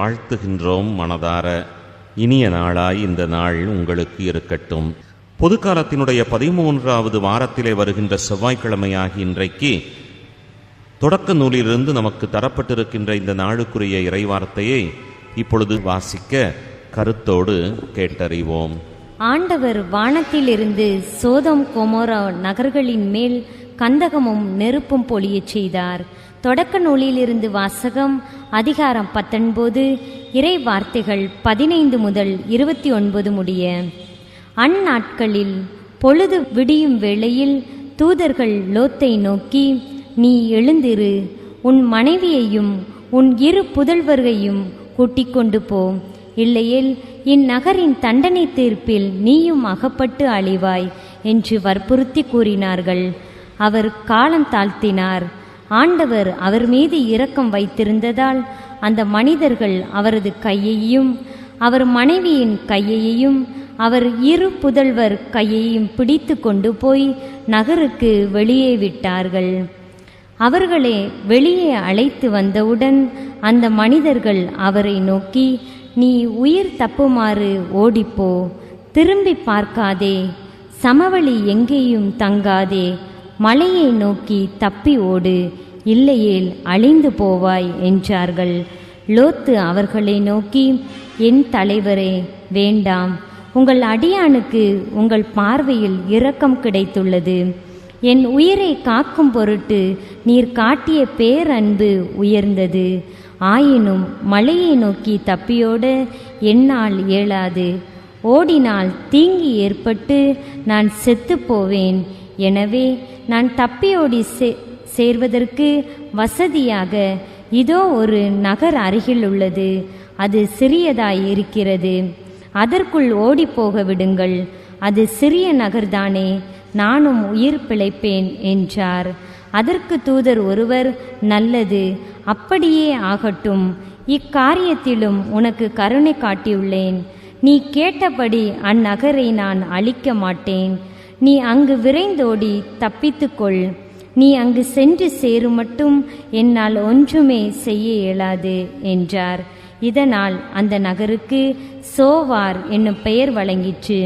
வாழ்த்துகின்றோம் மனதார. இனிய நாளாய் இந்த நாள் உங்களுக்கு இருக்கட்டும். பொது காலத்தினுடைய பதிமூன்றாவது வாரத்திலே வருகின்ற செவ்வாய்க்கிழமையாகி இன்றைக்கு தொடக்க நூலிலிருந்து நமக்கு தரப்பட்டிருக்கின்ற இந்த நாளுக்குரிய இறைவார்த்தையை இப்பொழுது வாசிக்க கருத்தோடு கேட்டறிவோம். ஆண்டவர் வானத்திலிருந்து சோதம் கொமோரா நகர்களின் மேல் கந்தகமும் நெருப்பும் பொழியச் செய்தார். தொடக்க நூலிலிருந்து வாசகம் அதிகாரம் பத்தொன்பது இறை வார்த்தைகள் பதினைந்து முதல் இருபத்தி ஒன்பது முடிய. அந்நாட்களில் பொழுது விடியும் வேளையில் தூதர்கள் லோத்தை நோக்கி நீ எழுந்திரு உன் மனைவியையும் உன் இரு புதல்வர்களையும் கூட்டிக் கொண்டு போ. இல்லையேல் இந்நகரின் தண்டனை தீர்ப்பில் நீயும் அகப்பட்டு அழிவாய் என்று வற்புறுத்தி கூறினார்கள். அவர் காலம் தாழ்த்தினார். ஆண்டவர் அவர் மீது இரக்கம் வைத்திருந்ததால் அந்த மனிதர்கள் அவரது கையையும் அவர் மனைவியின் கையையும் அவர் இரு புதல்வர் கையையும் பிடித்து கொண்டு போய் நகருக்கு வெளியே விட்டார்கள். அவர்களை வெளியே அழைத்து வந்தவுடன் அந்த மனிதர்கள் அவரை நோக்கி நீ உயிர் தப்புமாறு ஓடிப்போ திரும்பி பார்க்காதே சமவெளி எங்கேயும் தங்காதே மலையை நோக்கி தப்பி ஓடு இல்லையேல் அழிந்து போவாய் என்றார்கள். லோத்து அவர்களை நோக்கி என் தலைவரே வேண்டாம். உங்கள் அடியானுக்கு உங்கள் பார்வையில் இரக்கம் கிடைத்துள்ளது. என் உயிரை காக்கும் பொருட்டு நீர் காட்டிய பேரன்பு உயர்ந்தது. ஆயினும் மலையை நோக்கி தப்பியோட என்னால் இயலாது. ஓடினால் தீங்கி ஏற்பட்டு நான் செத்துப்போவேன் எனவே நான் தப்பியோடி சே சேர்வதற்கு வசதியாக இதோ ஒரு நகர் அருகில் உள்ளது. அது சிறியதாய் இருக்கிறது. அதற்குள் ஓடிப்போக விடுங்கள். அது சிறிய நகர்தானே. நானும் உயிர் பிழைப்பேன் என்றார். அதற்கு தூதர் ஒருவர் நல்லது. அப்படியே ஆகட்டும். இக்காரியத்திலும் உனக்கு கருணை காட்டியுள்ளேன். நீ கேட்டபடி அந்நகரை நான் அழிக்க மாட்டேன். நீ அங்கு விரைந்தோடி தப்பித்துக்கொள். நீ அங்கு சென்று சேரும் மட்டும் என்னால் ஒன்றுமே செய்ய இயலாது என்றார். இதனால் அந்த நகருக்கு சோவார் என்னும் பெயர் வழங்கிற்று.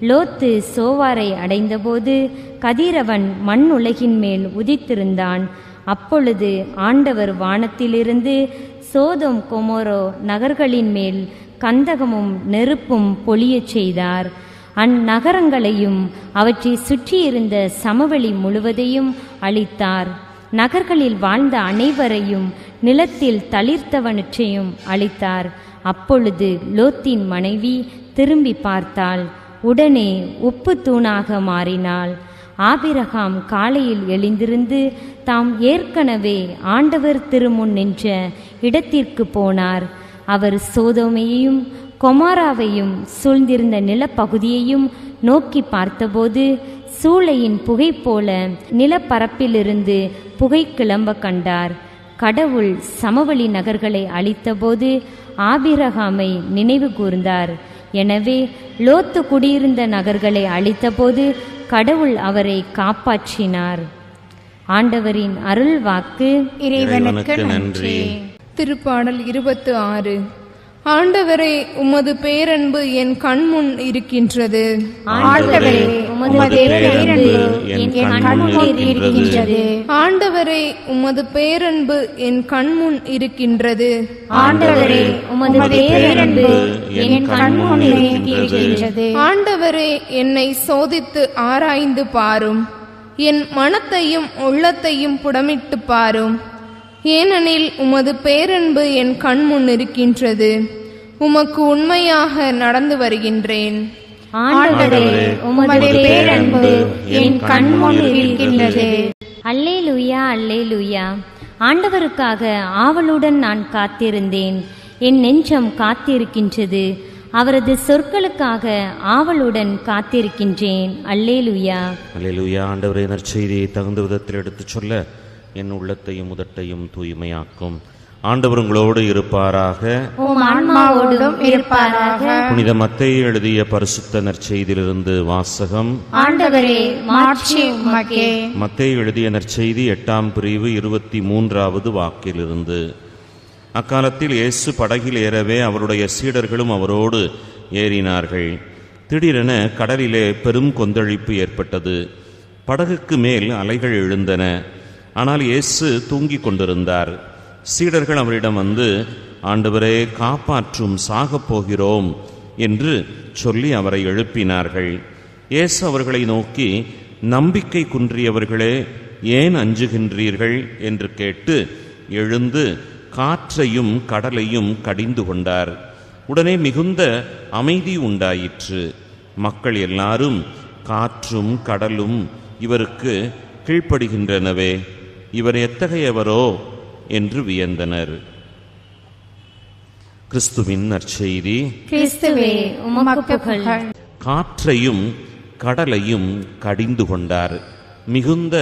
லோத்து சோவாரை அடைந்தபோது கதிரவன் மண் உலகின் மேல் உதித்திருந்தான். அப்பொழுது ஆண்டவர் வானத்திலிருந்து சோதோம் கொமோரோ நகர்களின் மேல் கந்தகமும் நெருப்பும் பொழியச் செய்தார். அந்நகரங்களையும் அவற்றை சுற்றியிருந்த சமவெளி முழுவதையும் அழித்தார். நகர்களில் வாழ்ந்த அனைவரையும் நிலத்தில் தளிர்த்தவனற்றையும் அழித்தார். அப்பொழுது லோத்தின் மனைவி திரும்பி பார்த்தாள். உடனே உப்பு தூணாக மாறினாள். ஆபிரகாம் காலையில் எழுந்திருந்து தாம் ஏற்கனவே ஆண்டவர் திருமுன் நின்ற இடத்திற்கு போனார். அவர் சோதோமையையும் கொமாராவையும் சூழ்ந்திருந்த நிலப்பகுதியையும் நோக்கி பார்த்தபோது சூளையின் புகை போல நிலப்பரப்பிலிருந்து புகை கிளம்ப கண்டார். கடவுள் சமவெளி நகர்களை அழித்தபோது ஆபிரகாமை நினைவு கூர்ந்தார். எனவே லோத்து குடியிருந்த நகர்களை அழித்தபோது கடவுள் அவரை காப்பாற்றினார். ஆண்டவரின் அருள் வாக்கு இறைவனுக்கு நன்றி. திருப்பாடல் இருபத்து ஆறு. ஆண்டவரே உமது பேரன்பு என் கண்முன் இருக்கின்றது. ஆண்டவரே உமது பேரன்பு என் கண்முன் இருக்கின்றது. ஆண்டவரே உமது பேரன்பு என் கண்முன் இருக்கின்றது. ஆண்டவரே உமது பேரன்பு என் கண்முன் இருக்கின்றது. ஆண்டவரே என்னை சோதித்து ஆராய்ந்து பாரும். என் மனத்தையும் உள்ளத்தையும் புடமிட்டு பாரும். ஏனெனில் உமது பேரன்பு என் கண்முன் இருக்கின்றது. உமக்கு உண்மையாக நடந்து வருகின்றேன். ஆண்டவரே உமது பேரன்பு என் கண்முன் இருக்கின்றது. அல்லேலூயா அல்லேலூயா. ஆண்டவருக்காக ஆவலுடன் நான் காத்திருந்தேன். என் நெஞ்சம் காத்திருக்கின்றது. அவரது சொற்களுக்காக ஆவலுடன் காத்திருக்கின்றேன். அல்லேலூயா. அல்லேலூயா ஆண்டவரே நற்செய்தியை தகுந்த விதத்தில் எடுத்துச் சொல்ல என் உள்ளத்தையும் உதட்டையும் தூய்மையாக்கும். ஆண்டவர் உங்களோடு இருப்பாராக. புனித மத்தேயு எழுதிய பரிசுத்த நற்செய்தியிலிருந்து வாசகம். மத்தேயு எழுதிய நற்செய்தி எட்டாம் பிரிவு இருபத்தி மூன்றாவது வாக்கிலிருந்து. அக்காலத்தில் இயேசு படகில் ஏறவே அவருடைய சீடர்களும் அவரோடு ஏறினார்கள். திடீரென கடலிலே பெரும் கொந்தளிப்பு ஏற்பட்டது. படகுக்கு மேல் அலைகள் எழுந்தன. ஆனால் இயேசு தூங்கிக் கொண்டிருந்தார். சீடர்கள் அவரிடம் வந்து ஆண்டவரே காப்பாற்றும் சாகப் போகிறோம் என்று சொல்லி அவரை எழுப்பினார்கள். இயேசு அவர்களை நோக்கி நம்பிக்கை குன்றியவர்களே ஏன் அஞ்சுகின்றீர்கள்? என்று கேட்டு எழுந்து காற்றையும் கடலையும் கடிந்து கொண்டார். உடனே மிகுந்த அமைதி உண்டாயிற்று. மக்கள் எல்லாரும் காற்றும் கடலும் இவருக்கு கீழ்ப்படுகின்றனவே. இவர் எத்தகையவரோ என்று வியந்தனர். கிறிஸ்துவின் நற்செய்தி. காற்றையும் கடலையும் கடிந்து கொண்டார். மிகுந்த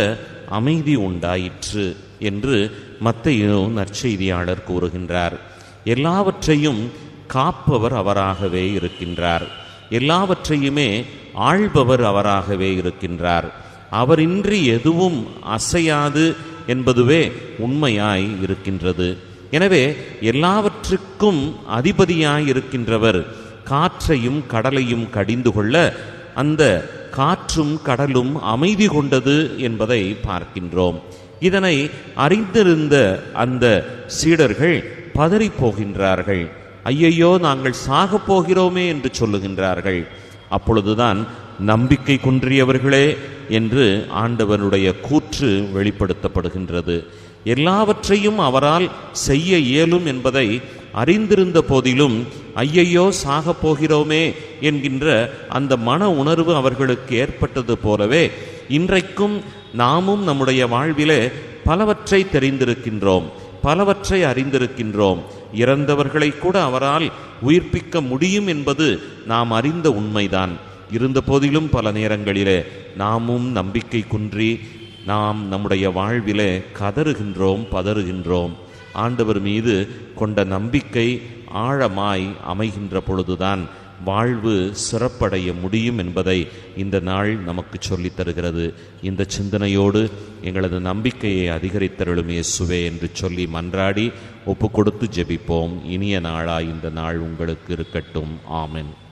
அமைதி உண்டாயிற்று என்று மத்தையோ நற்செய்தியாளர் கூறுகின்றார். எல்லாவற்றையும் காப்பவர் அவராகவே இருக்கின்றார். எல்லாவற்றையுமே ஆள்பவர் அவராகவே இருக்கின்றார். அவரின்றி எதுவும் அசையாது என்பதுவே உண்மையாய் இருக்கின்றது. எனவே எல்லாவற்றுக்கும் அதிபதியாய் இருக்கின்றவர் காற்றையும் கடலையும் கடிந்து கொள்ள அந்த காற்றும் கடலும் அமைதி கொண்டது என்பதை பார்க்கின்றோம். இதனை அறிந்திருந்த அந்த சீடர்கள் பதறிப் போகின்றார்கள். ஐயையோ நாங்கள் சாகப் போகிறோமே என்று சொல்லுகின்றார்கள். அப்பொழுதுதான் நம்பிக்கை குன்றியவர்களே என்று ஆண்டவனுடைய கூற்று வெளிப்படுத்தப்படுகின்றது. எல்லாவற்றையும் அவரால் செய்ய இயலும் என்பதை அறிந்திருந்த போதிலும் ஐயையோ சாகப் போகிறோமே என்கின்ற அந்த மன உணர்வு அவர்களுக்கு ஏற்பட்டது போலவே இன்றைக்கும் நாமும் நம்முடைய வாழ்விலே பலவற்றை தெரிந்திருக்கின்றோம் பலவற்றை அறிந்திருக்கின்றோம். இறந்தவர்களை கூட அவரால் உயிர்ப்பிக்க முடியும் என்பது நாம் அறிந்த உண்மைதான். இருந்த போதிலும் பல நேரங்களிலே நாமும் நம்பிக்கை குன்றி நாம் நம்முடைய வாழ்விலே கதறுகின்றோம் பதறுகின்றோம். ஆண்டவர் மீது கொண்ட நம்பிக்கை ஆழமாய் அமைகின்ற பொழுதுதான் வாழ்வு சிறப்படைய முடியும் என்பதை இந்த நாள் நமக்கு சொல்லித் தருகிறது. இந்த சிந்தனையோடு எங்களது நம்பிக்கையை அதிகரித்தருளும் இயேசுவே என்று சொல்லி மன்றாடி ஒப்பு கொடுத்து ஜெபிப்போம். இனிய நாளாய் இந்த நாள் உங்களுக்கு இருக்கட்டும். ஆமென்.